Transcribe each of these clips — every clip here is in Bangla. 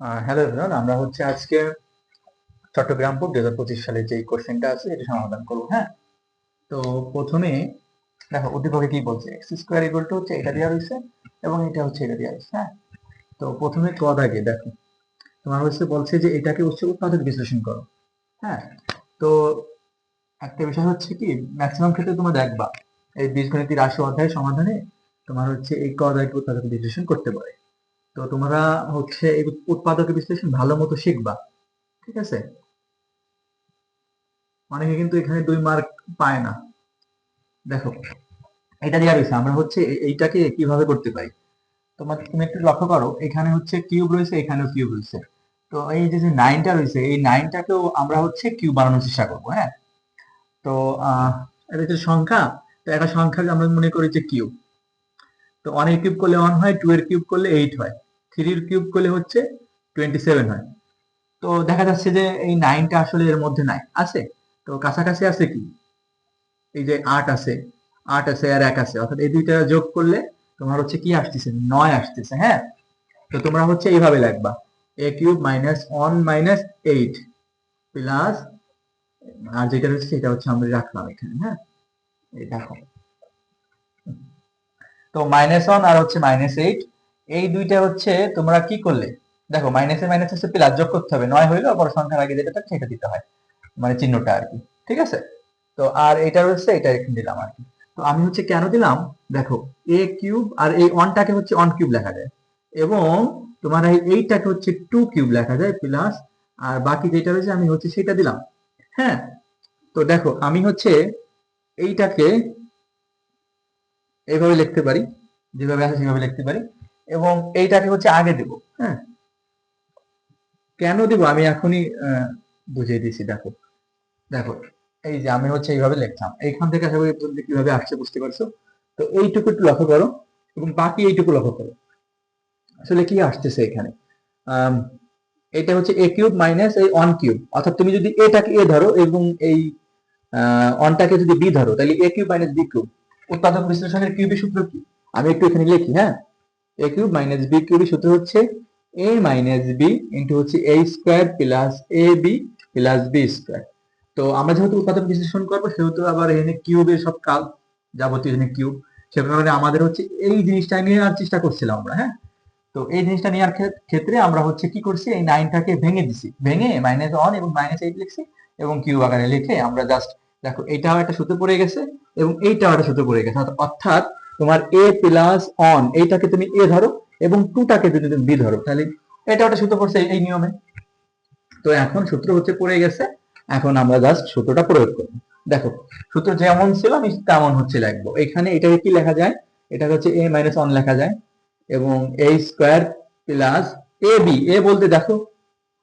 হ্যালো এভরিওয়ান আমরা হচ্ছে আজকে চট্টগ্রাম বোর্ড দুই হাজার পঁচিশ সালে যে কোশ্চেনটা আছে, এটা সমাধান করব হ্যাঁ? তো প্রথমে, দেখো, উদ্দীপকে কি বলছে? এক্স স্কোয়ার ইকুয়াল টু হচ্ছে এটা দেওয়া রয়েছে এবং এটা হচ্ছে এটা দেওয়া রয়েছে হ্যাঁ? তো প্রথমে ক দাগে, দেখো, তোমার হচ্ছে বলছে যে এটাকে হচ্ছে উৎপাদক বিশ্লেষণ করো হ্যাঁ? তো একটা বিষয় হচ্ছে কি ম্যাক্সিমাম ক্ষেত্রে তোমরা দেখবা, এই বীজগণিত রাশি অধ্যায়ের সমাধানে তোমার হচ্ছে এই ক দাগে উৎপাদক বিশ্লেষণ করতে পারে। তো তোমরা হচ্ছে এই উৎপাদক বিশ্লেষণ ভালো মতো শিখবা, ঠিক আছে? অনেকে কিন্তু এখানে দুই মার্ক পায় না। দেখো, এটা দেওয়া রয়েছে, আমরা হচ্ছে এইটাকে কীভাবে করতে পারি? তোমার তুমি একটু লক্ষ্য করো, এখানে হচ্ছে কিউব রয়েছে, এখানেও কিউব রয়েছে। তো এই যে নাইনটা রয়েছে, এই নাইনটাকেও আমরা হচ্ছে কিউব বানানোর চেষ্টা করব হ্যাঁ? তো এটা হচ্ছে সংখ্যা, তো একটা সংখ্যা আমরা মনে করি যে কিউব তো ওয়ান কিউব করলে ওয়ান হয় টু এর কিউব করলে এইট হয়। থ্রির কিউব করলে হচ্ছে টোয়েন্টি সেভেন হয়। তো দেখা যাচ্ছে যে এই নাইনটা আসলে এর মধ্যে নাই। আছে? তো কাছাকাছি আছে কি? এই যে আট আছে। আট আছে আর এক আছে। অর্থাৎ এই দুইটা যোগ করলে তোমার হচ্ছে কি আসতেছে? নয় আসতেছে হ্যাঁ? তো তোমরা হচ্ছে এইভাবে লিখবা। A cube minus one minus eight plus আর যেটা হচ্ছে সেটা হচ্ছে আমরা রাখলাম এখানে হ্যাঁ? এই দেখো। তো মাইনাস ওয়ান আর হচ্ছে মাইনাস এইট এই দুইটা হচ্ছে তোমরা কি করলে? দেখো মাইনাসে মাইনাস হচ্ছে প্লাস যোগ করতে হবে। নয় হইল অপর সংখ্যার আগে যেটা থাকে সেটা দিতে হয়। মানে চিহ্নটা আর কি। ঠিক আছে? তো আর এটা হচ্ছে এটা এখানে দিলাম আর কি। তো আমি হচ্ছে কেন দিলাম? দেখো এ কিউব আর এই ওয়ানটাকে হচ্ছে অন কিউব লেখা যায়। এবং তোমার এই এইটাকে হচ্ছে টু কিউব লেখা যায় প্লাস আর বাকি যেটা রয়েছে আমি হচ্ছে সেটা দিলাম। হ্যাঁ? তো দেখো, আমি হচ্ছে এইটাকে এইভাবে লিখতে পারি, যেভাবে আছে সেভাবে লিখতে পারি। এবং এইটাকে হচ্ছে আগে দেব হ্যাঁ? কেন দেব? আমি এখনই বুঝিয়ে দিচ্ছি দেখো। দেখো, এই যে আমি হচ্ছে এইভাবে লিখতাম এইখান থেকে আশা করি কীভাবে আসছে, বুঝতে পারছ? তো এইটুকু একটু লক্ষ্য করো এবং বাকি এইটুকু লক্ষ্য করো। আসলে কি আসতেছে এখানে? এটা হচ্ছে এ কিউব মাইনাস এই অন কিউব অর্থাৎ তুমি যদি এটাকে এ ধরো এবং এই অনটাকে যদি বি ধরো, তাহলে A cube minus B cube উৎপাদক বিশ্লেষণের কিউবের সূত্র কি? আমি একটু এখানে লিখি হ্যাঁ? এ কিউব মাইনাস বি কিউবের সূত্র হচ্ছে এ মাইনাস বি ইন্টু হচ্ছে A square plus A B plus B square তো আমরা যেহেতু উৎপাদক বিশ্লেষণ করব, সেহেতু আবার এখানে কিউবের সব কাল যাবতীয় এখানে কিউব সে কারণে আমাদের হচ্ছে এই জিনিসটা নিয়ে আর চেষ্টা করছিলাম আমরা হ্যাঁ? তো এই জিনিসটা নেওয়ার ক্ষে- ক্ষেত্রে আমরা হচ্ছে কি করছি, এই নাইনটাকে ভেঙে দিছি। ভেঙে মাইনাস ওয়ান এবং মাইনাস এইট লিখছি এবং কিউব আকারে লিখে আমরা জাস্ট দেখো এইটাও একটা সূত্র পড়ে গেছে এবং এইটাও একটা সূত্র পড়ে গেছে। অর্থাৎ তোমার এ প্লাস অন এইটাকে তুমি এ ধরো এবং টুটাকে যদি তুমি বি ধরো, তাহলে এটা একটা সূত্র পড়ছে এই নিয়মে। তো এখন সূত্র হচ্ছে পড়ে গেছে, এখন আমরা জাস্ট সূত্রটা প্রয়োগ করব। দেখো, সূত্র যেমন ছিল আমি তেমন হচ্ছে লিখব। এখানে এটাকে কি লেখা যায়? এটা হচ্ছে এ মাইনাস অন লেখা যায় এবং A square plus A B A বলতে দেখো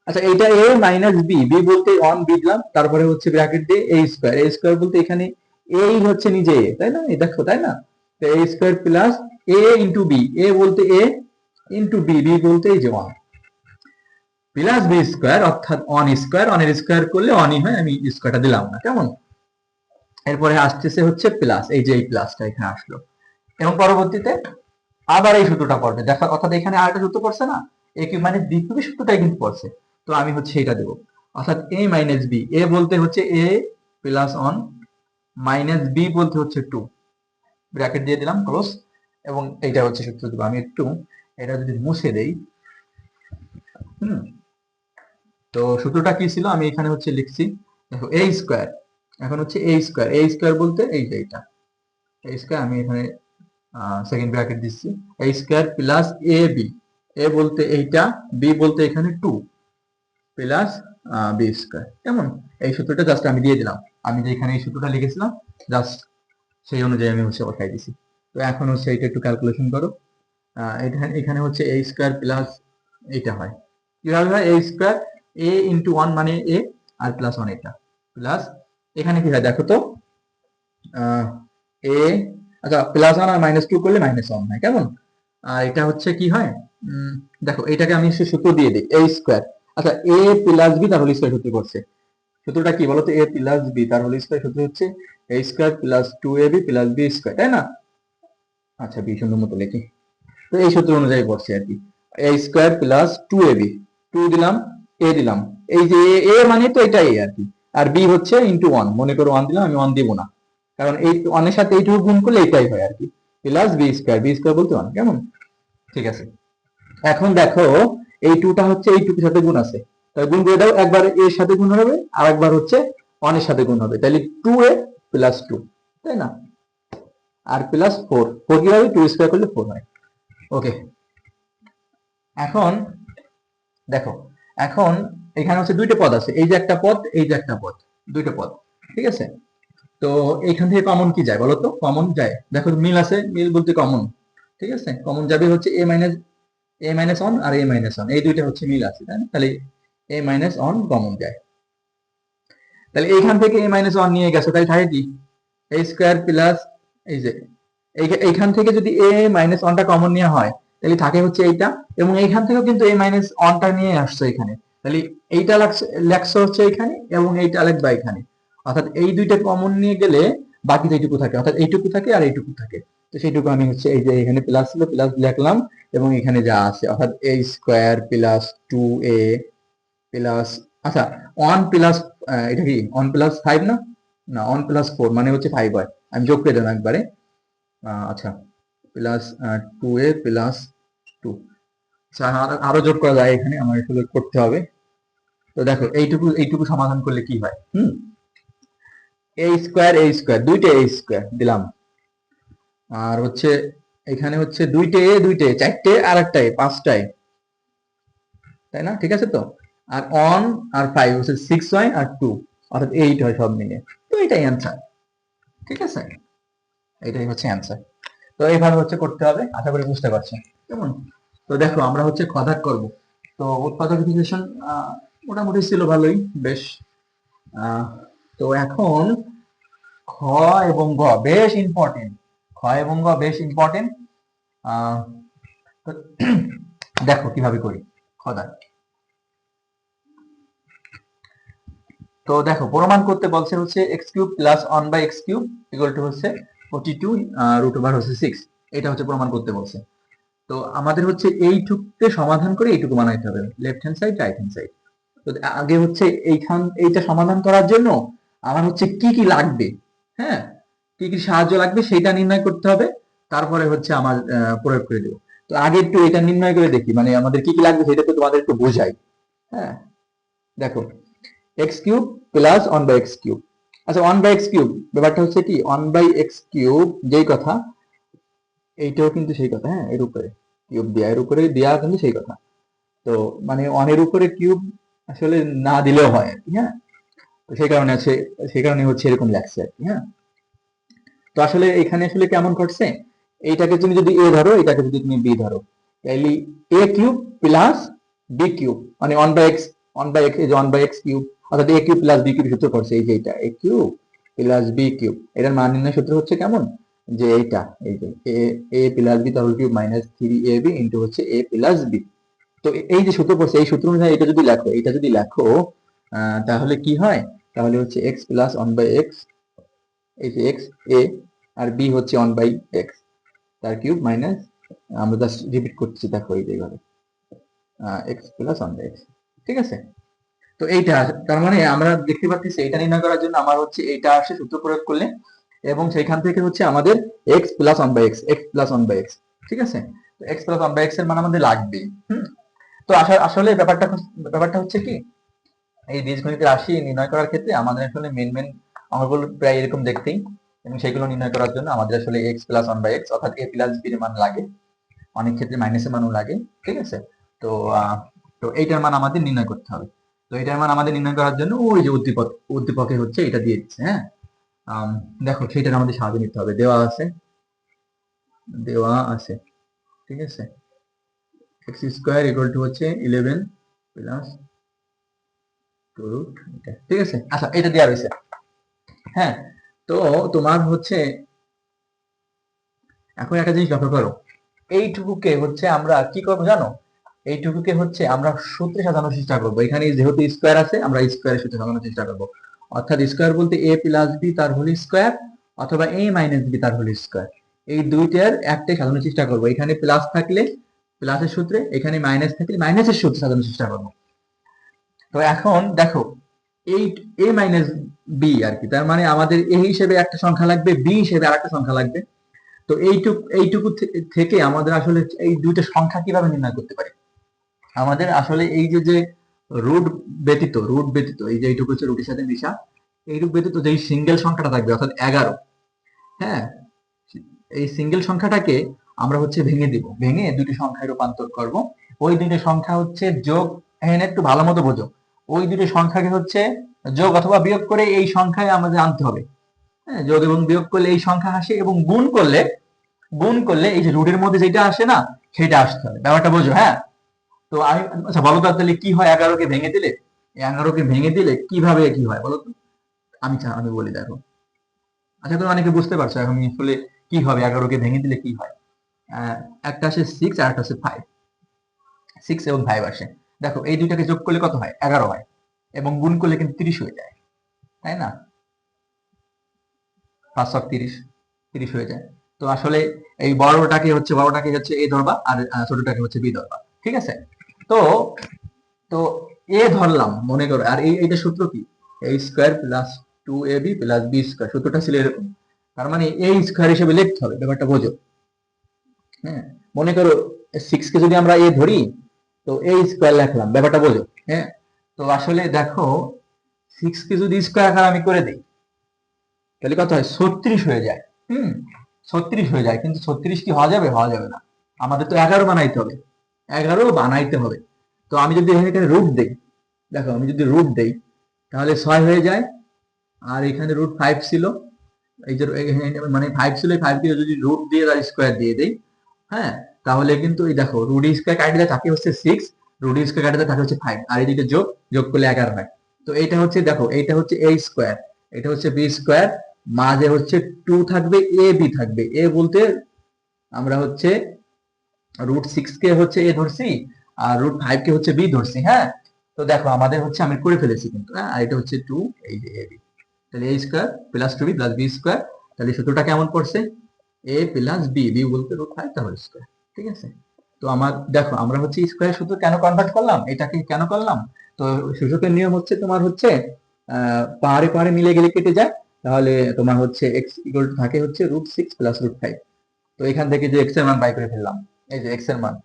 আচ্ছা এটা এ মাইনাস বি বি বলতে অন বি দিলাম, তারপরে হচ্ছে ব্র্যাকেট দিয়ে এ স্কোয়ার এ স্কোয়ার বলতে এখানে এই হচ্ছে নিজে তাই না? এই দেখো, তাই না? তো A square plus A into B A বলতে এ ইন্টু বি বি বলতে এই যে ওয়ান প্লাস বি স্কোয়ার অর্থাৎ অন স্কোয়ার অনের স্কোয়ার করলে অনই হয়, আমি স্কোয়ারটা দিলাম না, কেমন? এরপরে আসতেছে হচ্ছে প্লাস এই যে এই প্লাসটা এখানে আসলো, এবং পরবর্তীতে আবার এই সূত্রটা পড়বে, দেখা, অর্থাৎ এখানে আরেকটা সূত্র পড়ছে না এ কি মানে দ্বিতীয় সূত্রটাই কিন্তু পড়ছে, তো আমি হচ্ছে এটা দেবো, অর্থাৎ এ মাইনাস বি এ বলতে হচ্ছে A plus one minus B বলতে হচ্ছে টু ব্র্যাকেট দিয়ে দিলাম ক্লোজ এবং এইটা হচ্ছে সূত্র দেবো। আমি একটু এটা যদি মুছে দেই, হুম, তো সূত্রটা কি ছিল? আমি এখানে হচ্ছে লিখছি, দেখো এ স্কোয়ার এখন হচ্ছে এ স্কোয়ার এ স্কোয়ার বলতে এই যে এইটা। এ স্কোয়ার আমি এখানে সেকেন্ড ব্র্যাকেট দিচ্ছি। A square plus A B A বলতে এইটা বি বলতে এখানে টু প্লাস বি স্কোয়ার কেমন? এই সূত্রটা জাস্ট আমি দিয়ে দিলাম। আমি যে এখানে এই সূত্রটা লিখেছিলাম জাস্ট সেই অনুযায়ী আমি হচ্ছে বসাই দিছি। তো এখন হচ্ছে এটা একটু ক্যালকুলেশন করো। এখানে এখানে হচ্ছে এ স্কোয়ার প্লাস এইটা হয়। কীভাবে হয়? A square A into one মানে এ আর প্লাস ওয়ান এটা। প্লাস এখানে কি হয়? দেখো তো এ আচ্ছা প্লাস ওয়ান আর মাইনাস টু করলে মাইনাস ওয়ান হয়, কেমন? আর এটা হচ্ছে কি হয়? দেখো, এটাকে আমি সূত্র দিয়ে দিই এ স্কোয়ার আচ্ছা এ প্লাস বি তার স্কোয়ার সূত্র করছে। সূত্রটা কি বলতো? এ প্লাস বি তার হোল স্কোয়ার সূত্র হচ্ছে A square plus two A B plus B square তাই না? আচ্ছা বি সুন্দর মতো লিখি। তো এই সূত্র অনুযায়ী করছে আর কি। A square plus two A B two দিলাম এ দিলাম। এই যে এ মানে তো এটা এ আর কি। আর বি হচ্ছে ইন্টু ওয়ান মনে করো ওয়ান দিলাম, আমি ওয়ান দিব না। কারণ এই ওয়ানের সাথে এইটুকু গুণ করলে এটাই হয় আর কি। Plus B square B square বলতে ওয়ান কেমন? ঠিক আছে। এখন দেখো, এই টুটা হচ্ছে এই টুকুর সাথে গুণ আছে। তাই গুণ করে দাও, একবার এর সাথে গুণ হবে আর একবার হচ্ছে ওয়ানের সাথে গুণ হবে। তাহলে টু এ প্লাস টু তাই না? আর প্লাস ফোর ফোর কি হবে টু স্কোয়ার করলে ফোর হয়। ওকে এখন দেখো, এখন এখানে হচ্ছে দুইটা পদ আছে, এই যে একটা পদ, এই যে একটা পদ, দুইটা পদ, ঠিক আছে? তো এইখান থেকে কমন কি যায় বলো তো? কমন যায়। দেখো মিল আছে, মিল বলতে কমন ঠিক আছে? কমন যাবে হচ্ছে A minus A minus one R A minus one এই দুইটা হচ্ছে মিল আছে, তাই না? তাহলে এ মাইনাস অন কমন যায়। তাহলে এইখান থেকে এ মাইনাস ওয়ান নিয়ে গেছে তাই থাকে কি? এ স্কোয়ার প্লাস এই যে এইখান থেকে যদি এ মাইনাস ওয়ানটা কমন নেওয়া হয়, তাহলে থাকে হচ্ছে এইটা, এবং এইখান থেকেও কিন্তু এ মাইনাস ওয়ানটা নিয়ে আসছে এখানে। তাহলে এইটা লাগছে হচ্ছে এখানে, এবং এইটা লিখবা এখানে। অর্থাৎ এই দুইটা কমন নিয়ে গেলে বাকি যেটুকু থাকে। অর্থাৎ এইটুকু থাকে আর এইটুকু থাকে। তো সেইটুকু আমি হচ্ছে এই যে এখানে প্লাস ছিল প্লাস লিখলাম, এবং এখানে যা আছে, অর্থাৎ A square plus two A plus আচ্ছা ওয়ান প্লাস এটা কি? ওয়ান প্লাস ফাইভ না? না ওয়ান প্লাস ফোর মানে হচ্ছে ফাইভ হয়। আমি যোগ করে দিলাম একবারে। আচ্ছা plus two A plus two আচ্ছা আরো- যোগ করা যায় এখানে, আমার আসলে করতে হবে। তো দেখো, এইটুকু এইটুকু সমাধান করলে কি হয়? হুম? এ স্কোয়ার এ স্কোয়ার দুইটা এ স্কোয়ার দিলাম। আর হচ্ছে, এখানে হচ্ছে দুইটে এ দুইটে চারটে আর একটা এ পাঁচটায়। তাই না? ঠিক আছে তো? আর অন আর ফাইভ হচ্ছে সিক্স হয় আর টু অর্থাৎ এইট হয় সব মিলে তো এটাই অ্যান্সার ঠিক আছে? এটাই হচ্ছে অ্যান্সার তো এইভাবে হচ্ছে করতে হবে, আশা করি বুঝতে পারছেন। কেমন? তো দেখো, আমরা হচ্ছে খদাক করব। তো উৎপাদক বিশ্লেষণ মোটামুটি ছিল ভালোই, বেশ তো এখন খ এবং গ বেশ ইম্পর্টেন্ট খ এবং গ বেশ ইম্পর্টেন্ট দেখো কীভাবে করি খদাক তো দেখো, প্রমাণ করতে বলছে হচ্ছে X cube plus one by X cube equal to হচ্ছে ফোর্টি টু রুট ওভার হচ্ছে সিক্স এটা হচ্ছে প্রমাণ করতে বলছে। তো আমাদের হচ্ছে এইটুকুকে সমাধান করে এইটুকু বানাইতে হবে left hand side right hand side তো আগে হচ্ছে এইখান, এইটা সমাধান করার জন্য আমার হচ্ছে কি কি লাগবে হ্যাঁ? কি কি সাহায্য লাগবে সেটা নির্ণয় করতে হবে, তারপরে হচ্ছে আমার প্রয়োগ করে দেবো। তো আগে একটু এটা নির্ণয় করে দেখি মানে আমাদের কি কি লাগবে সেটা তো তোমাদের একটু বোঝাই হ্যাঁ? দেখো X cube plus one by X cube আচ্ছা ওয়ান বাই এক্স কিউব ব্যাপারটা হচ্ছে কি? ওয়ান বাই এক্স কিউব যেই কথা, এইটাও কিন্তু সেই কথা হ্যাঁ এর উপরে কিউব দেয়া, এর উপরে দেয়া কিন্তু সেই কথা। তো মানে ওয়ানের উপরে কিউব আসলে না দিলেও হয় হ্যাঁ? তো সেই কারণে আছে, সেই কারণে হচ্ছে এরকম লাগছে আর কি হ্যাঁ? তো আসলে এখানে আসলে কেমন ঘটছে? এইটাকে তুমি যদি এ ধরো, এটাকে যদি তুমি বি ধরো, তাইলে A cube plus B cube মানে one by X one by X one by X cube অর্থাৎ A cube plus B cube সূত্র করছে, এই যে এটা A cube plus B cube. এটার মান নির্ণয় সূত্র হচ্ছে কেমন? যে এইটা, এই যে এ প্লাস বি তাহলে cube minus three A B into হচ্ছে এ প্লাস বি তো এই যে সূত্র পড়ছে এই সূত্র অনুযায়ী এটা যদি লেখো, এটা যদি লেখো তাহলে কি হয়? তাহলে হচ্ছে X plus one by X এই যে এক্স এ আর বি হচ্ছে ওয়ান বাই এক্স তার কিউব মাইনাস আমরা জাস্ট রিপিট করছি, দেখো এই যেভাবে X plus one by X ঠিক আছে? তো এইটা, তার মানে আমরা দেখতে পাচ্ছি এটা নির্ণয় করার জন্য আমার হচ্ছে এইটা আসে সূত্র প্রয়োগ করলে এবং সেইখান থেকে হচ্ছে আমাদের X plus one by X X plus one by X ঠিক আছে? এক্স প্লাস ওয়ান বাই এক্সের মান আমাদের লাগবে হুম? তো আসলে ব্যাপারটা ব্যাপারটা হচ্ছে কি? এই বীজগণিতের রাশি নির্ণয় করার ক্ষেত্রে আমাদের আসলে মেন মেন অঙ্কগুলো প্রায় এরকম দেখতেই এবং সেগুলো নির্ণয় করার জন্য আমাদের আসলে X plus one by X অর্থাৎ এ প্লাস বি এর মান লাগে। অনেক ক্ষেত্রে মাইনাসের মানও লাগে, ঠিক আছে? তো তো এইটার মান আমাদের নির্ণয় করতে হবে। তো এটার মান আমাদের নির্ণয় করার জন্য ওই যে উদ্দীপক, উদ্দীপকে হচ্ছে এটা দিয়ে দিচ্ছে হ্যাঁ দেখো সেটার আমাদের সাহায্য নিতে হবে। দেওয়া আছে। দেওয়া আছে। ঠিক আছে? এক্স স্কোয়ার ইকুয়াল টু হচ্ছে ইলেভেন প্লাস টু ঠিক আছে? আচ্ছা এটা দেওয়া রয়েছে। হ্যাঁ তো তোমার হচ্ছে এখন একটা জিনিস লক্ষ্য করো। এইটুকুকে হচ্ছে আমরা কি করব জানো? এইটুকুকে হচ্ছে আমরা সূত্রে সাজানোর চেষ্টা করব। এখানে যেহেতু স্কোয়ার আছে, আমরা স্কোয়ারের সূত্রে সাজানোর চেষ্টা করব। অর্থাৎ স্কোয়ার বলতে এ প্লাস বি তার হোল স্কোয়ার অথবা এ মাইনাস বি তার হোল স্কোয়ার এই দুইটার একটাই সাজানোর চেষ্টা করব। এখানে প্লাস থাকলে প্লাসের সূত্রে, এখানে মাইনাস থাকলে মাইনাসের সূত্রে সাজানোর চেষ্টা করব। তো এখন দেখো, এই এ মাইনাস বি আর কি, তার মানে আমাদের এ হিসেবে একটা সংখ্যা লাগবে বি হিসেবে আরেকটা সংখ্যা লাগবে। তো এইটুকু এইটুকু থেকে আমাদের আসলে এই দুইটা সংখ্যা কীভাবে নির্ণয় করতে পারি? আমাদের আসলে এই যে যে রুট ব্যতীত রুট ব্যতীত, এই যে এইটুকু হচ্ছে রুটের সাথে মিশা এইটুকু ব্যতীত যেই সিঙ্গেল সংখ্যাটা থাকবে, অর্থাৎ এগারো হ্যাঁ? এই সিঙ্গেল সংখ্যাটাকে আমরা হচ্ছে ভেঙে দিব, ভেঙে দুটি সংখ্যায় রূপান্তর করব। ওই দুটি সংখ্যা হচ্ছে যোগ এখানে একটু ভালো মতো বোঝো। ওই দুটি সংখ্যাকে হচ্ছে যোগ অথবা বিয়োগ করে এই সংখ্যায় আমাদের আনতে হবে। হ্যাঁ যোগ এবং বিয়োগ করলে এই সংখ্যা আসে এবং গুণ করলে গুণ করলে এই যে রুটের মধ্যে যেটা আসে না, সেটা আসতে হবে। ব্যাপারটা বোঝো হ্যাঁ? তো আমি আচ্ছা বলো তাহলে কি হয় এগারোকে ভেঙে দিলে? এগারোকে ভেঙে দিলে কীভাবে কি হয় বলো তো? আমি আমি বলি দেখো। আচ্ছা তুমি অনেকে বুঝতে পারছ এখন আসলে কি হবে, এগারোকে ভেঙে দিলে কি হয়। একটা আসে সিক্স আর একটা আসে ফাইভ সিক্স এবং ফাইভ আসে। দেখো, এই দুইটাকে যোগ করলে কত হয়? এগারো হয়। এবং গুণ করলে কিন্তু তিরিশ হয়ে যায়। তাই না? পাঁচ সব তিরিশ তিরিশ হয়ে যায়। তো আসলে এই বড়টাকে হচ্ছে বড়টাকে হচ্ছে এ ধরবা আর ছোটটাকে হচ্ছে বি ধরবা। ঠিক আছে? তো তো এ ধরলাম, মনে করো। আর এই, এইটা সূত্র কি? A square plus two A B plus B square সূত্রটা ছিল এরকম। তার মানে এ স্কোয়ার হিসেবে লিখতে হবে, ব্যাপারটা বোঝো। হ্যাঁ? মনে করো সিক্স কে যদি আমরা এ ধরি, তো এ স্কোয়ার লিখলাম, ব্যাপারটা বোঝো। হ্যাঁ? তো আসলে দেখো সিক্স কে যদি স্কোয়ার আকার আমি করে দিই, তাহলে কত হয়? ছত্রিশ হয়ে যায়। হুম? ছত্রিশ হয়ে যায়। কিন্তু ছত্রিশ কি হওয়া যাবে? হওয়া যাবে না। আমাদের তো এগারো বানাইতে হবে। এগারো বানাইতে হবে। তো আমি যদি এখানে রুট দেই, দেখো আমি যদি রুট দেই, তাহলে ছয় হয়ে যায়। আর এখানে রুট ফাইভ ছিল। এই যে মানে ফাইভ ছিল ফাইভ দিয়ে যদি রুট দিয়ে তার স্কোয়ার দিয়ে দেই হ্যাঁ? তাহলে কিন্তু এই দেখো রুট স্কোয়ার কাটিয়ে থাকে হচ্ছে সিক্স রুট স্কোয়ার কাটিয়ে থাকে হচ্ছে ফাইভ আর এদিকে যোগ যোগ করলে এগারো হয়। তো এইটা হচ্ছে দেখো, এইটা হচ্ছে এ স্কোয়ার এটা হচ্ছে বি স্কোয়ার মাঝে হচ্ছে টু থাকবে এ বি থাকবে। এ বলতে আমরা হচ্ছে রুট সিক্স কে হচ্ছে এ ধরছি, আর রুট ফাইভ কে হচ্ছে বি ধরছি হ্যাঁ? তো দেখো, আমাদের হচ্ছে আমি করে ফেলেছি কিন্তু হ্যাঁ? আর এটা হচ্ছে টু এই যে এ বি তাহলে A square plus two B plus B square তাহলে সূত্রটা কেমন পড়ছে? এ প্লাস বি বি বলতে রুট ফাইভ তাহলে স্কোয়ার ঠিক আছে? তো আমার, দেখো, আমরা হচ্ছে স্কোয়ার সূত্র কেন কনভার্ট করলাম? এটাকে কেন করলাম? তো সূচকের নিয়ম হচ্ছে তোমার হচ্ছে পাহাড়ে পাহাড়ে মিলে গেলে কেটে যায়, তাহলে তোমার হচ্ছে এক্স ইকুয়াল টু থাকে হচ্ছে root six plus root five তো এখান থেকে যে এক্সের মান বাই করে ফেললাম। এই যে এক্সের মান।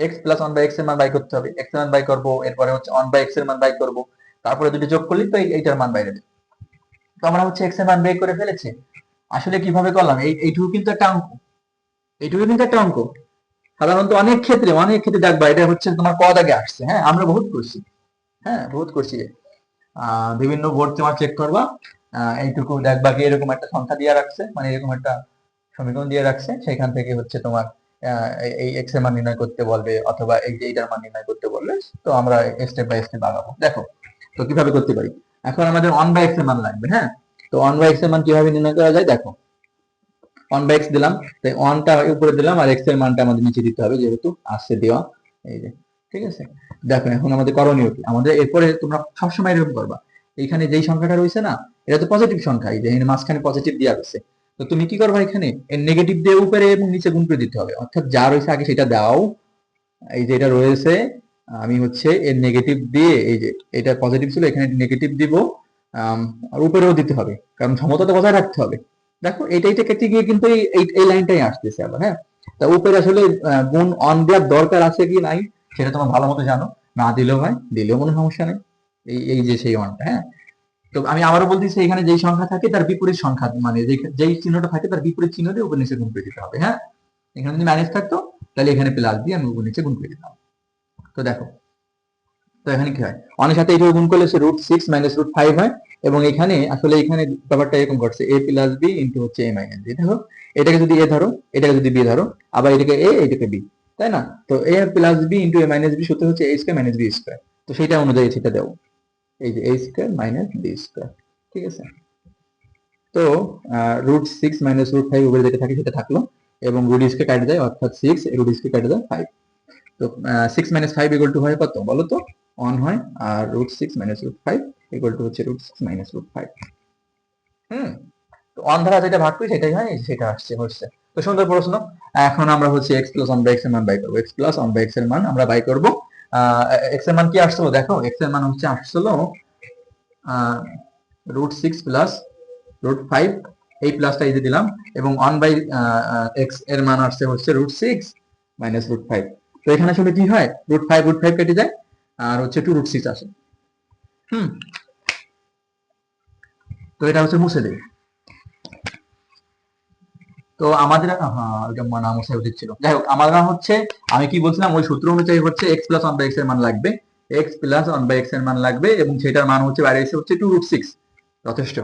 এক্স প্লাস ওয়ান বাই এক্সের মান বাই করতে হবে। এক্সের মান বাই করব, এরপরে হচ্ছে ওয়ান বাই এক্সের মান বাই করব। তারপরে দুটো যোগ করলে তো এইটার মান বাইরে তো আমরা হচ্ছে এক্সের মান বের করে ফেলেছি। আসলে কীভাবে করলাম? এই, এইটুকু কিন্তু একটা অঙ্ক। এইটুকু কিন্তু একটা অঙ্ক। সাধারণত অনেক ক্ষেত্রে অনেক ক্ষেত্রে দেখবা এটা হচ্ছে তোমার ক দাগে আসছে। হ্যাঁ আমরা বহুত করছি। হ্যাঁ বহুত করছি। বিভিন্ন বোর্ড তোমার চেক করবা। এইটুকু দেখবা কি এরকম একটা সংখ্যা দিয়ে রাখছে। মানে এরকম একটা সমীকরণ দিয়ে রাখছে। সেখান থেকে হচ্ছে তোমার এই- এক্সের মান নির্ণয় করতে বলবে অথবা এই যে এইটার মান নির্ণয় করতে বলবে তো আমরা স্টেপ বাই স্টেপ আগাবো দেখো, তো কীভাবে করতে পারি? এখন আমাদের ওয়ান বাই এক্সের মান লাগবে হ্যাঁ? তো ওয়ান বাই এক্সের মান কীভাবে নির্ণয় করা যায়? দেখো ওয়ান বাই এক্স দিলাম, তাই ওয়ানটা উপরে দিলাম, আর এক্সের মানটা আমাদের নিচে দিতে হবে, যেহেতু আসছে দেওয়া, এই যে, ঠিক আছে? দেখো, এখন আমাদের করণীয় কি? আমাদের এরপরে তোমরা সবসময় এরকম করবা। এখানে যেই সংখ্যাটা রয়েছে না, এটা তো পজিটিভ সংখ্যা, এই যে মাঝখানে পজিটিভ দেওয়া রয়েছে। তো তুমি কি করবা এখানে? নেগেটিভ দিয়ে উপরে এবং নিচে গুণ করে দিতে হবে। অর্থাৎ যা রয়েছে আগে সেটা দাও। এই যে এটা রয়েছে, আমি হচ্ছে এর নেগেটিভ দিয়ে এই যে এটা পজিটিভ ছিল, এখানে নেগেটিভ দিব। আর উপরেও দিতে হবে। কারণ সমতাটা বজায় রাখতে হবে। দেখো এইটাইটা কেটে গিয়ে কিন্তু এই লাইনটাই আসতেছে আবার হ্যাঁ? তা উপরে আসলে গুণ অন দেওয়ার দরকার আছে কি নাই, সেটা তোমার ভালো মতো জানো। না দিলেও হয়, দিলেও কোনো সমস্যা নেই। এই এই যে সেই অনটা হ্যাঁ? তো আমি আবারও বলতেছি, এখানে যেই সংখ্যা থাকে তার বিপরীত সংখ্যা মানে যেই- চিহ্নটা থাকে তার বিপরীত চিহ্ন দিয়ে উপর নিচে গুণ করে দিতে হবে হ্যাঁ? এখানে যদি মাইনাস থাকতো, তাহলে এখানে প্লাস দিয়ে আমি উপর নিচে গুণ করে দিতাম। তো দেখো, তো এখানে কি হয়? অনেক সাথে এইটুকু গুণ করলে সে root six minus root five হয়, এবং এখানে, আসলে এখানে ব্যাপারটা এরকম ঘটছে এ প্লাস বি ইন্টু হচ্ছে এ মাইনাস বি দেখো, এটাকে যদি এ ধরো, এটাকে যদি বি ধরো, আবার এটাকে এ এটাকে বি তাই না? তো A plus B into A minus B সূত্র হচ্ছে A square minus B square তো সেটা অনুযায়ী সেটা দেবো এই যে A square minus B square ঠিক আছে? তো root six minus root five উপরে যেটা থাকে সেটা থাকল এবং রুট স্কে কাটে যায়, অর্থাৎ সিক্স রুট স্কে কাটে যায় ফাইভ তো six minus five equal to হয় কত? বলো তো? অন হয়, আর root six minus root five equal to হচ্ছে root six minus root five hmm? তো অন ধারা যেটা ভাগ করি সেটাই হয়, সেটা আসছে, হচ্ছে। তো সুন্দর প্রশ্ন। এখন আমরা হচ্ছে এক্স প্লাস ওয়ান বাই এক্সের মান বাই করব। এক্স প্লাস ওয়ান বাই এক্সের মান আমরা বাই করব। এক্সের মান কি আসছিল? দেখো এক্সের মান হচ্ছে আসছিল root six plus root five এই প্লাসটা এই যে দিলাম, এবং ওয়ান বাই এক্সের মান আসছে হচ্ছে root six minus root five তো এখানে আসলে কি হয়? রুট ফাইভ রুট ফাইভ কেটে যায়, আর হচ্ছে টু রুট সিক্স আসে। হুম। তো এটা হচ্ছে মুছে দেয় তো আমাদের হ্যাঁ ওইটা নাম উচিত ছিল। যাই হোক, আমার নাম হচ্ছে, আমি কি বলছিলাম, ওই সূত্র অনুযায়ী হচ্ছে এক্স প্লাস ওয়ান বাই এক্সের মান লাগবে। এক্স প্লাস ওয়ান বাই এক্সের মান লাগবে এবং সেটার মান হচ্ছে, বাইরে এসে হচ্ছে টু রুট সিক্স যথেষ্ট।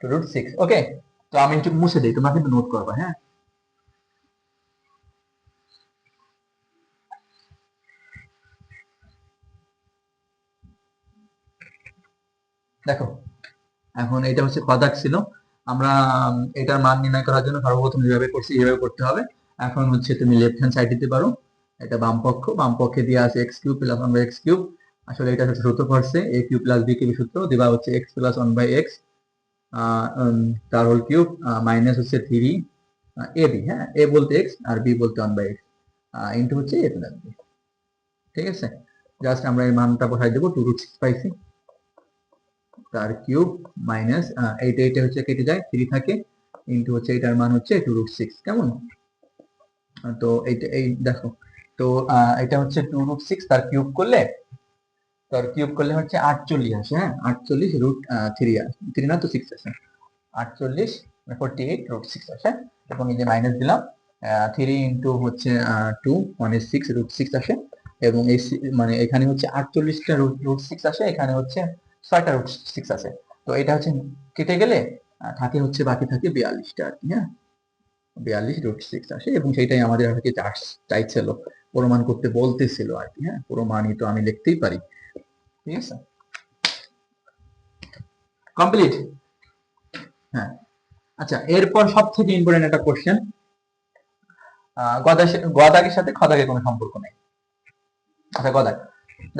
টু রুট সিক্স ওকে তো আমি একটু মুছে দিই, তোমরা কিন্তু নোট করবা হ্যাঁ? দেখো, এখন এটা হচ্ছে কদাক ছিল। আমরা এটার মান নির্ণয় করার জন্য সর্বপ্রথম যেভাবে করছি এইভাবে করতে হবে। এখন হচ্ছে তুমি লেফট হ্যান্ড সাইড দিতে পারো। এটা বাম পক্ষ, বাম পক্ষে দিয়ে আছে X cube plus one by X cube আসলে এটা হচ্ছে সূত্র পড়ছে A cube plus B cube সূত্র। দেওয়া হচ্ছে X plus one by X তার হোল কিউব মাইনাস হচ্ছে থ্রি এ বি হ্যাঁ? এ বলতে এক্স আর বি বলতে ওয়ান বাই এক্স ইন্টু হচ্ছে এ প্লাস বি ঠিক আছে? জাস্ট আমরা এই মানটা বসাই দেবো টু রুট সিক্স পাইছি তার কিউব মাইনাস এইটা এইটা হচ্ছে কেটে যায় থ্রি থাকে ইন্টু হচ্ছে এটার মান হচ্ছে টু রুট সিক্স কেমন? তো এইটা, এই দেখো, তো এটা হচ্ছে টু রুট সিক্স তার কিউব করলে, তার কিউব করলে হচ্ছে আটচল্লিশ আসে হ্যাঁ? আটচল্লিশ রুট থ্রি থ্রি না তো সিক্স আসে। আটচল্লিশ ফোরটি এইট রুট সিক্স আসে। এবং এই যে মাইনাস দিলাম থ্রি ইন্টু হচ্ছে টু মানে সিক্স রুট সিক্স আসে। এবং এই মানে এখানে হচ্ছে আটচল্লিশটা রুট রুট সিক্স আসে, এখানে হচ্ছে ছয়টা রুট সিক্স আছে। তো এটা হচ্ছে কেটে গেলে থাকে হচ্ছে বাকি থাকে বিয়াল্লিশটা আর কি হ্যাঁ? বিয়াল্লিশ রুট সিক্স আসে এবং সেটাই আমাদের আর কি চাইছিল, প্রমাণ করতে বলতেছিল আর কি হ্যাঁ? প্রমাণই তো আমি লিখতেই পারি। ঠিক আছে? কমপ্লিট হ্যাঁ। আচ্ছা এরপর সব থেকে ইম্পর্টেন্ট একটা কোশ্চেন গদাকের সাথে খদাকের কোনো সম্পর্ক নেই। আচ্ছা গদাক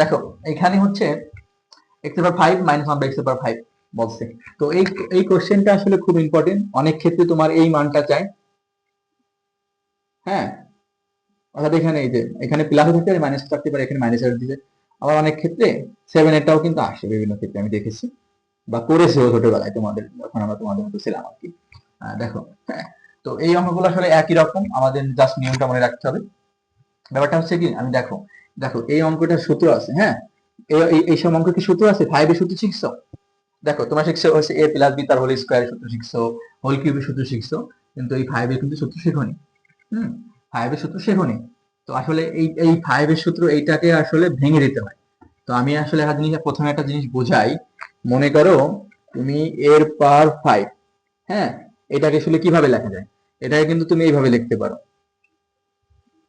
দেখো, এখানে হচ্ছে এক্স পাওয়ার ফাইভ বলছে। তো এই এই কোশ্চেনটা আসলে খুব ইম্পর্টেন্ট অনেক ক্ষেত্রে তোমার এই মানটা চাই। হ্যাঁ? অর্থাৎ এখানে এই যে, এখানে প্লাস থাকতে পারে মাইনাস থাকতে পারে, এখানে মাইনাস দিতে আবার অনেক ক্ষেত্রে সেভেন এটাও কিন্তু আসে বিভিন্ন ক্ষেত্রে, আমি দেখেছি। বা করেছেও ছোটবেলায় তোমাদের, যখন আমরা তোমাদের মতো ছিলাম আর কি। দেখো হ্যাঁ? তো এই অঙ্কগুলো আসলে একই রকম। আমাদের জাস্ট নিয়মটা মনে রাখতে হবে। ব্যাপারটা হচ্ছে কি, আমি দেখো দেখো, এই অঙ্কটা সূত্র আছে হ্যাঁ? এই- সব অঙ্ক কি সূত্র আছে? ফাইভ এর সূত্র শিখছো? দেখো, তোমরা শিখছো হচ্ছে এ প্লাস বি তার হোল স্কোয়ারের সূত্র শিখছো হোল কিউবের সূত্র শিখছো, কিন্তু এই ফাইভ এর কিন্তু সূত্র শেখনি। হুম? ফাইভ এর সূত্র শেখনি। তো আসলে এই এই ফাইভ এর সূত্র এইটাকে আসলে ভেঙে দিতে হয়। তো আমি আসলে একটা জিনিস, প্রথমে একটা জিনিস বোঝাই। মনে করো তুমি এর পার ফাইভ হ্যাঁ? এটাকে আসলে কীভাবে লেখা যায়? এটাকে কিন্তু তুমি এইভাবে লিখতে পারো।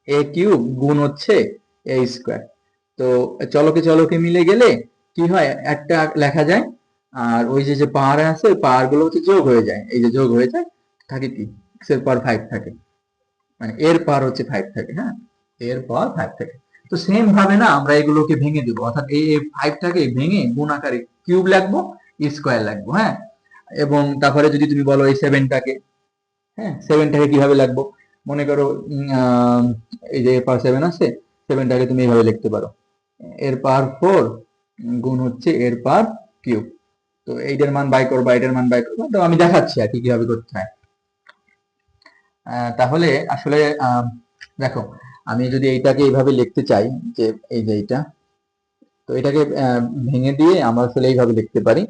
এ কিউব গুণ হচ্ছে এ স্কোয়ার তো চলকে চলকে মিলে গেলে কি হয়? একটা লেখা যায় আর ওই যে যে পাহাড় আছে, ওই পাহাড়গুলো হচ্ছে যোগ হয়ে যায়। এই যে যোগ হয়ে যায়, থাকে কি? এর পার ফাইভ থাকে। মানে এর পার হচ্ছে ফাইভ থাকে হ্যাঁ? এর পার ফাইভ থাকে। তো সেম ভাবে না আমরা এগুলোকে ভেঙে দিব। অর্থাৎ এই ফাইভটাকে ভেঙে গুণ আকারে কিউব লাগবো স্কোয়ার লাগবো হ্যাঁ? এবং তারপরে যদি তুমি বলো এই সেভেনটাকে হ্যাঁ? সেভেনটাকে কীভাবে লাগবো মনে করো এই যে পার সেভেন আছে সেভেনটাকে তুমি এইভাবে লিখতে পারো। এর পার ফোর গুণ হচ্ছে এর পার কিউব। তো এইটার মান বাই করবা, এটার মান বাই করবা। তো আমি দেখাচ্ছি আর কি কীভাবে করতে হয়। তাহলে আসলে দেখো, আমি যদি এইটাকে এইভাবে লিখতে চাই, যে এই যে এইটা, তো এটাকে ভেঙে দিয়ে আমরা আসলে এইভাবে লিখতে পারি।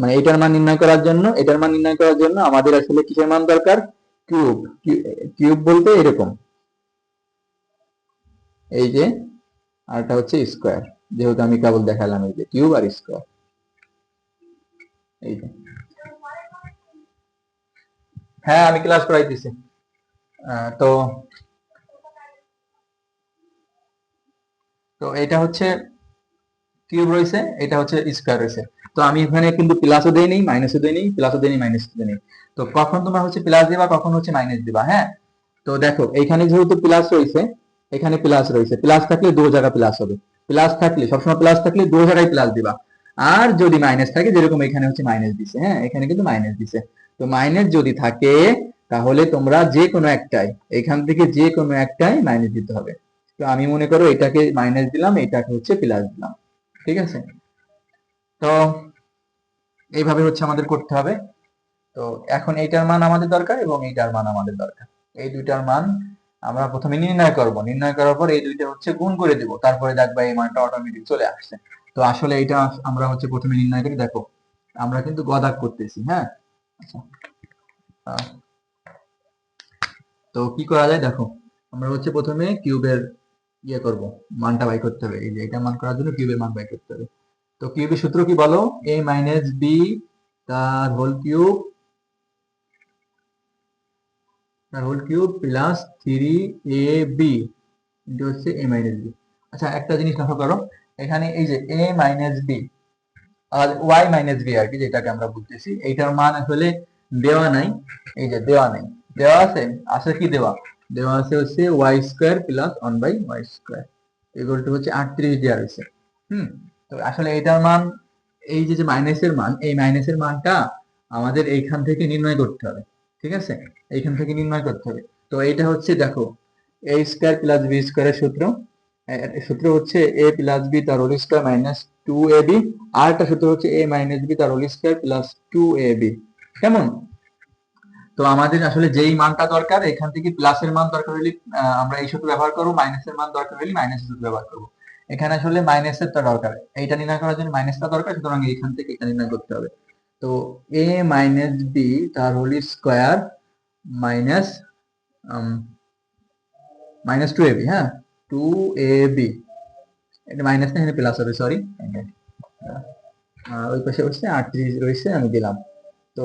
মানে এটার মান নির্ণয় করার জন্য, এটার মান নির্ণয় করার জন্য আমাদের আসলে কিসের মান দরকার? কিউব কিউব বলতে এরকম। এই যে আরটা হচ্ছে স্কোয়ার যেহেতু আমি কেবল দেখালাম এই যে কিউব আর স্কোয়ার এই যে। হ্যাঁ আমি ক্লাস করাইতেছি। তো তো এটা হচ্ছে কিউব রয়েছে, এটা হচ্ছে স্কোয়ার রয়েছে। তো আমি এখানে কিন্তু প্লাসও দেই নেই মাইনাসও দেই নেই প্লাসও দেই নেই মাইনাসও দেই নেই তো কখন তোমরা হচ্ছে প্লাস দিবা, কখন হচ্ছে মাইনাস দিবা হ্যাঁ? তো দেখো এখানে যেহেতু প্লাস রয়েছে এখানে প্লাস রয়েছে। প্লাস থাকলে দু জায়গা প্লাস হবে। প্লাস থাকলে, সবসময় প্লাস থাকলে দু জায়গায় প্লাস দিবা। আর যদি মাইনাস থাকে, যেরকম এখানে হচ্ছে মাইনাস দিছে হ্যাঁ? এখানে কিন্তু মাইনাস দিছে। তো মাইনাস যদি থাকে, তাহলে তোমরা যে কোনো একটাই, এখান থেকে যে কোনো একটাই মাইনাস দিতে হবে। তো আমি মনে করো এটাকে মাইনাস দিলাম, এটাকে হচ্ছে প্লাস দিলাম। ঠিক আছে? তো এইভাবে হচ্ছে আমাদের করতে হবে। তো এখন এইটার মান আমাদের দরকার এবং এইটার মান আমাদের দরকার। এই দুইটার মান আমরা প্রথমে নির্ণয় করব। নির্ণয় করার পর এই দুইটা হচ্ছে গুণ করে দিব। তারপরে দেখবা এই মানটা অটোমেটিক চলে আসছে। তো আসলে এটা আমরা হচ্ছে প্রথমে নির্ণয় করি। দেখো, আমরা কিন্তু গদাক করতেছি হ্যাঁ? আচ্ছা। তো কি করা যায়? দেখো, আমরা হচ্ছে প্রথমে কিউবের ইয়ে করব, মানটা বাই করতে হবে। এই যে এটা মান করার জন্য কিউবের মান বাই করতে হবে। তো কিউবের সূত্র কি বলো? এ মাইনাস বি তার হোল কিউব তার whole cube plus three A B into হচ্ছে এ মাইনাস বি। আচ্ছা একটা জিনিস লক্ষ্য করো, এখানে এই যে এ মাইনাস বি আর ওয়াই মাইনাস বি আর কি, যেটাকে আমরা বলতেছি, এইটার মান আসলে দেওয়া নাই, এই যে দেওয়া নেই। দেওয়া আছে? আছে কি দেওয়া? দেওয়া আছে হচ্ছে Y square plus one by Y square এগুলো হচ্ছে আটত্রিশ দেওয়া রয়েছে হুম, তো আসলে এটার মান, এই যে মাইনাসের মান, এই মাইনাসের মানটা আমাদের এইখান থেকে নির্ণয় করতে হবে। ঠিক আছে? এইখান থেকে নির্ণয় করতে হবে। তো এইটা হচ্ছে দেখো এ স্কোয়ার প্লাস বি স্কোয়ারের সূত্র। সূত্র হচ্ছে এ প্লাস বি তার whole square minus two A B আর একটা সূত্র হচ্ছে এ মাইনাস বি তার whole square plus two A B কেমন? তো আমাদের আসলে যেই মানটা দরকার, এখান থেকে প্লাসের মান দরকার হলে আমরা এই সূত্র ব্যবহার করব মাইনাসের মান দরকার হলে মাইনাসের সূত্র ব্যবহার করব। এখানে আসলে মাইনাসের টা দরকার। এইটা নির্ণয় করার জন্য মাইনাসটা দরকার, সুতরাং এইখান থেকে এটা নির্ণয় করতে হবে। তো এ মাইনাস বি তার whole square minus minus two A B হ্যাঁ? টু এ বি এটা মাইনাস না প্লাস হবে সরি ওই পাশে হচ্ছে আটত্রিশ রয়েছে, আমি দিলাম। তো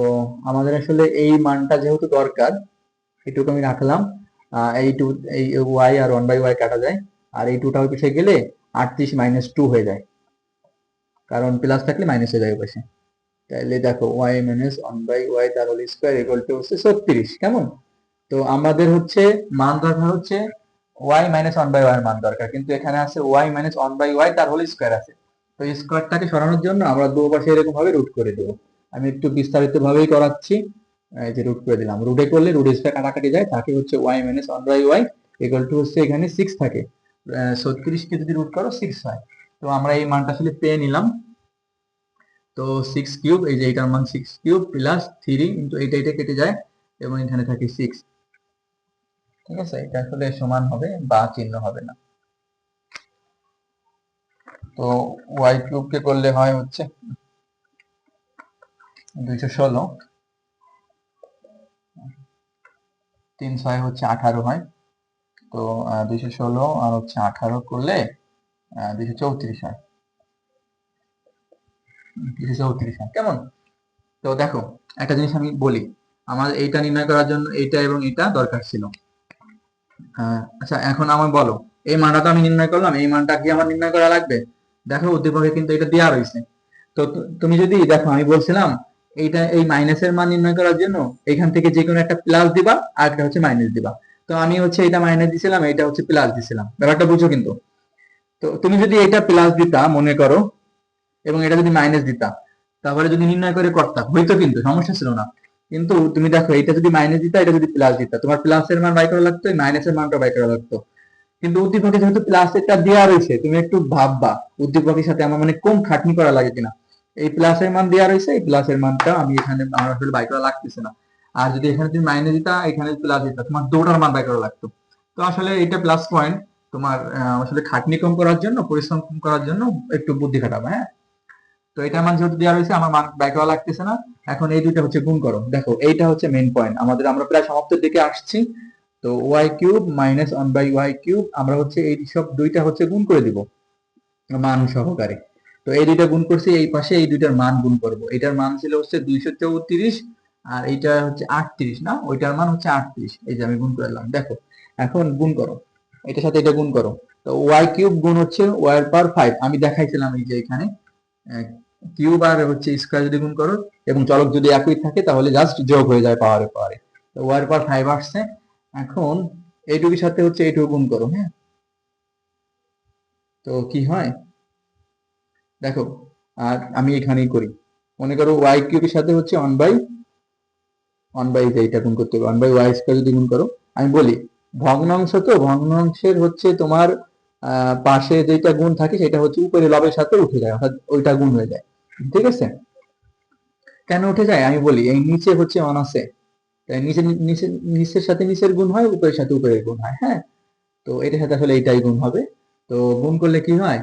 আমাদের আসলে এই মানটা যেহেতু দরকার, এটুকু আমি রাখলাম। এই টু এই ওয়াই আর ওয়ান বাই ওয়াই কাটা যায়, আর এই টুটা ওই পাশে গেলে আটত্রিশ মাইনাস টু হয়ে যায়। কারণ প্লাস থাকলে মাইনাস হয়ে যায় ওই পাশে। তাহলে দেখো Y minus one by Y তার হোল স্কোয়ার ইকুয়াল টু হচ্ছে ছত্রিশ, কেমন? তো আমাদের হচ্ছে মান দরকার হচ্ছে Y minus one by Y মান দরকার, কিন্তু এখানে আছে Y minus one by Y তার হোল স্কোয়ার আছে। তো স্কোয়ারটাকে সরানোর জন্য আমরা দু পাশে এরকম ভাবে রুট করে দেবো। আমি একটু বিস্তারিত ভাবেই করাচ্ছি, এই যে রুট করে দিলাম। রুটে করলে রুট স্কোয়ার কাটাকাটি যায়, তাকে হচ্ছে Y minus one by Y equal to হচ্ছে এখানে সিক্স থাকে। ছত্রিশকে যদি রুট করো সিক্স হয়। তো আমরা এই মানটা আসলে পেয়ে নিলাম। তো সিক্স কিউব এই যে এটার মান সিক্স কিউব প্লাস থ্রি কিন্তু এইটা এটা কেটে যায় এবং এখানে থাকে সিক্স ঠিক আছে? এটা আসলে সমান হবে বা চিহ্ন হবে না। তো ওয়াই কিউব কে করলে হয় হচ্ছে দুইশো ষোলো। তিন ছয় হচ্ছে আঠারো হয়। তো দুইশো ষোলো আর হচ্ছে আঠারো করলে দুইশো চৌত্রিশ হয়। কেমন? তো দেখো, একটা জিনিস আমি বলি, আমার এইটা নির্ণয় করার জন্য এইটা এবং এটা দরকার ছিল। আচ্ছা এখন আমার বলো, এই মানটা তো আমি নির্ণয় করলাম, এই মানটা কি আমার নির্ণয় করা লাগবে? দেখো, উদ্দীপকে কিন্তু এটা দেওয়া রয়েছে। তো তুমি যদি, দেখো, আমি বলছিলাম, এইটা, এই মাইনাসের মান নির্ণয় করার জন্য এখান থেকে যে কোনো একটা প্লাস দিবা, আর একটা হচ্ছে মাইনাস দিবা। তো আমি হচ্ছে এটা মাইনাস দিছিলাম এটা হচ্ছে প্লাস দিছিলাম। ব্যাপারটা বুঝো কিন্তু। তো তুমি যদি এটা প্লাস দিতা, মনে করো এবং এটা যদি মাইনাস দিতা তারপরে যদি নির্ণয় করে করতা, হইতো কিন্তু, সমস্যা ছিল না। কিন্তু তুমি দেখো এটা যদি মাইনাস দিতা, এটা যদি প্লাস দিতা, তোমার প্লাসের মান বাই করা লাগতো মাইনাসের মানটা বাই করা লাগতো। কিন্তু উদ্দীপকে যেহেতু প্লাসেরটা দেওয়া রয়েছে, তুমি একটু ভাববা, উদ্দীপকের সাথে আমার মানে কম খাটনি করা লাগে কিনা? এই প্লাসের মান দেওয়া রয়েছে, এই প্লাসের মানটা আমি এখানে, আমার আসলে বাই করা লাগতেছে না। আর যদি এখানে তুমি মাইনাস দিতা, এখানে প্লাস দিতা, তোমার দুটার মান বাই করা লাগতো। তো আসলে এটা প্লাস পয়েন্ট তোমার আসলে খাটনি কম করার জন্য, পরিশ্রম কম করার জন্য একটু বুদ্ধি খাটাবে হ্যাঁ? তো এটার মান যেহেতু দেওয়া রয়েছে, আমার মান বাই করা লাগতেছে না। এখন এই দুইটা হচ্ছে গুণ করো। দেখো, এইটা হচ্ছে মেইন পয়েন্ট আমাদের আমরা প্রায় সমাপ্তের দিকে আসছি। তো Y cube minus one by Y cube আমরা হচ্ছে এই সব দুইটা হচ্ছে গুণ করে দিব মান সহকারে। তো এই দুইটা গুণ করছি, এই পাশে এই দুইটার মান গুণ করব। এটার মান ছিল হচ্ছে দুইশো চৌত্রিশ, আর এইটা হচ্ছে আটত্রিশ, না? ওইটার মান হচ্ছে আটত্রিশ। এই যে আমি গুণ করলাম দেখো, এখন গুণ করো। এটার সাথে এটা গুণ করো। তো ওয়াই কিউব গুণ হচ্ছে ওয়াই পার ফাইভ আমি দেখাইছিলাম এই যে এখানে। কিউব আর হচ্ছে স্কোয়ার যদি গুণ করো এবং চলক যদি একই থাকে তাহলে জাস্ট যোগ হয়ে যায় পাওয়ারে পাওয়ারে। তো ওয়াই পার ফাইভ আসছে। এখন এইটুকুর সাথে হচ্ছে এইটুকু গুণ করো হ্যাঁ? তো কি হয়? দেখো, আর আমি এখানেই করি। মনে করো ওয়াই কিউবের সাথে হচ্ছে ওয়ান বাই ওয়ান বাই এইটা গুণ করতে হবে। ওয়ান বাই ওয়াই স্কোয়ার যদি গুণ করো, আমি বলি, ভগ্নাংশ তো, ভগ্নাংশের হচ্ছে তোমার পাশে যেটা গুণ থাকে সেটা হচ্ছে উপরে লবের সাথে উঠে যায়, অর্থাৎ ওইটা গুণ হয়ে যায়। ঠিক আছে? কেন উঠে যায়? আমি বলি, এই নিচে হচ্ছে অন আছে তাই নিচে নিচে, নিচের সাথে নিচের গুণ হয়, উপরের সাথে উপরের গুণ হয় হ্যাঁ? তো এটার সাথে আসলে এইটাই গুণ হবে। তো গুণ করলে কি হয়?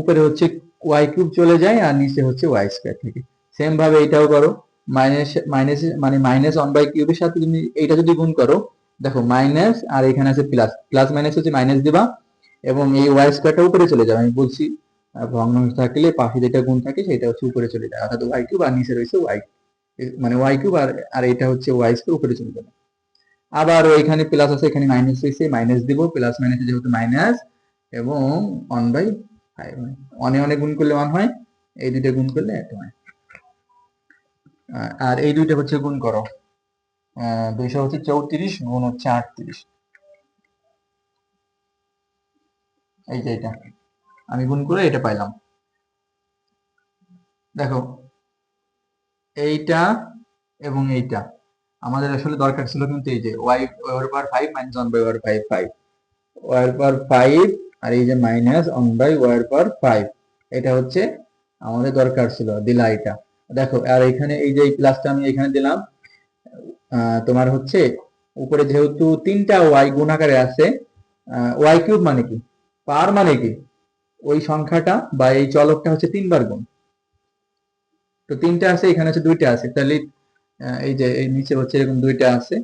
উপরে হচ্ছে ওয়াই কিউব চলে যায় আর নিচে হচ্ছে ওয়াই স্কোয়ার থেকে। সেম ভাবে এটাও করো। মাইনাস মাইনাস মানে মাইনাস ওয়ান বাই কিউবের সাথে তুমি এইটা যদি গুণ করো, দেখো মাইনাস আর এখানে আছে প্লাস প্লাস মাইনাস হচ্ছে মাইনাস দিবা এবং এই ওয়াই স্কোয়ারটা উপরে চলে যাবে। আমি বলছি ভগ্নাংশ থাকলে পাশে যেটা গুণ থাকে সেটা হচ্ছে উপরে চলে যায়। অর্থাৎ ওয়াই কিউব আর নিচে রয়েছে ওয়াই মানে ওয়াই কিউব আর আর এটা হচ্ছে ওয়াই স্কোয়ার উপরে চলে যাবে। আবার এখানে প্লাস আছে, এখানে মাইনাস হয়েছে মাইনাস দিব। প্লাস মাইনাস যেহেতু মাইনাস এবং ওয়ান বাই ফাইভ অনে অনেক গুণ করলে ওয়ান হয়, এই দুইটা গুণ করলে একটা হয়। আর এই দুইটা হচ্ছে গুণ করো। দুইশো হচ্ছে চৌত্রিশ, গুণ হচ্ছে আটত্রিশ। এই যে এটা। আমি গুণ করে এটা পাইলাম। দেখো, এইটা এবং এইটা। আমাদের আসলে দরকার ছিল কিন্তু এই যে Y Y power five minus one by Y five five Y power five আর এই যে minus one by Y power five এটা হচ্ছে আমাদের দরকার ছিল, দিলা এটা। দেখো, আর এখানে এই যে প্লাসটা আমি এখানে দিলাম তোমার হচ্ছে উপরে যেহেতু তিনটা ওয়াই গুণাকারে আছে ওয়াই কিউব মানে কি? পার মানে কি? ওই সংখ্যাটা বা এই চলকটা হচ্ছে তিনবার গুণ। তো তিনটা আছে এখানে হচ্ছে দুইটা আছে তাহলে এই যে, এই নিচে হচ্ছে এরকম দুইটা আছে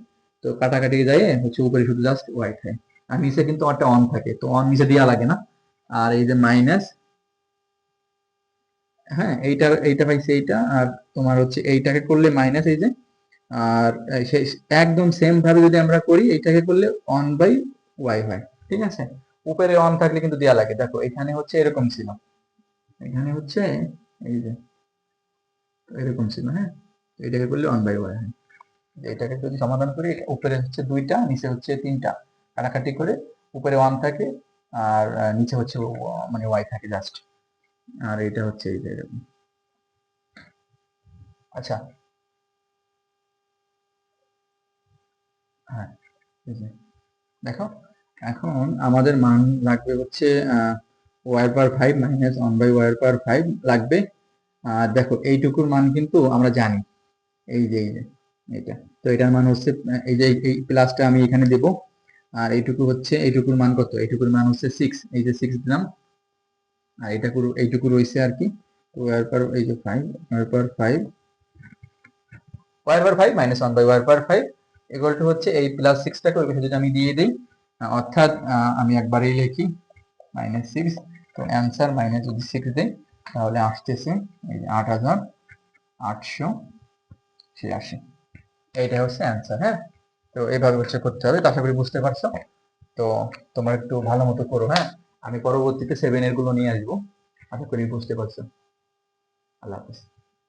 তো কাটাকাটি যায় হচ্ছে উপরে শুধু জাস্ট ওয়াই থাকে আর নিচে কিন্তু একটা অন থাকে, তো অন নিচে দেওয়া লাগে না। আর এই যে মাইনাস হ্যাঁ এইটা এইটা পাইছে এইটা, আর তোমার হচ্ছে এইটাকে করলে মাইনাস এই যে, আর একদম সেম ভাবে যদি আমরা করি, এইটাকে করলে অন বাই ওয়াই হয়, ঠিক আছে? উপরে অন থাকলে কিন্তু দেওয়া লাগে। দেখো, এখানে হচ্ছে এরকম ছিল। এখানে হচ্ছে এই যে, এরকম ছিল হ্যাঁ? এটাকে করলে অন বাই হয়? এটাকে যদি সমাধান করি, উপরে হচ্ছে দুইটা, নিচে হচ্ছে তিনটা। কাটাকাটি করে উপরে ওয়ান থাকে, আর নিচে হচ্ছে মানে ওয়াই থাকে জাস্ট আর এটা হচ্ছে এই যে এরকম। আচ্ছা। হ্যাঁ দেখো? এখন আমাদের মান লাগবে হচ্ছে Y per five minus one by Y per five লাগবে। আর দেখো, এইটুকুর মান কিন্তু আমরা জানি। এই যে এই যে এটা তো এটার মান হচ্ছে, এই যে, এই- প্লাসটা আমি এখানে দেব। আর এইটুকু হচ্ছে, এইটুকুর মান কত? এইটুকুর মান হচ্ছে সিক্স এই যে সিক্স দিলাম। আর এটা এইটুকু রয়েছে আর কি। ওয়ার পার এই যে five Y per five Y per five minus one by Y per five two হচ্ছে এই প্লাস সিক্সটাকে যদি আমি দিয়ে দিই অর্থাৎ আমি একবারেই লিখি মাইনাস সিক্স তো অ্যান্সার মাইনাস যদি সিক্স দিই, তাহলে আসতেছে, এই আট হাজার আটশো ছিয়াশি। এইটা হচ্ছে অ্যান্সার হ্যাঁ? তো এইভাবে হচ্ছে করতে হবে আশা করি বুঝতে পারছ। তো তোমরা একটু ভালো মতো করো হ্যাঁ? আমি পরবর্তীতে সেভেন এরগুলো নিয়ে আসব, আশা করি বুঝতে পারছ। আল্লাহ হাফিজ।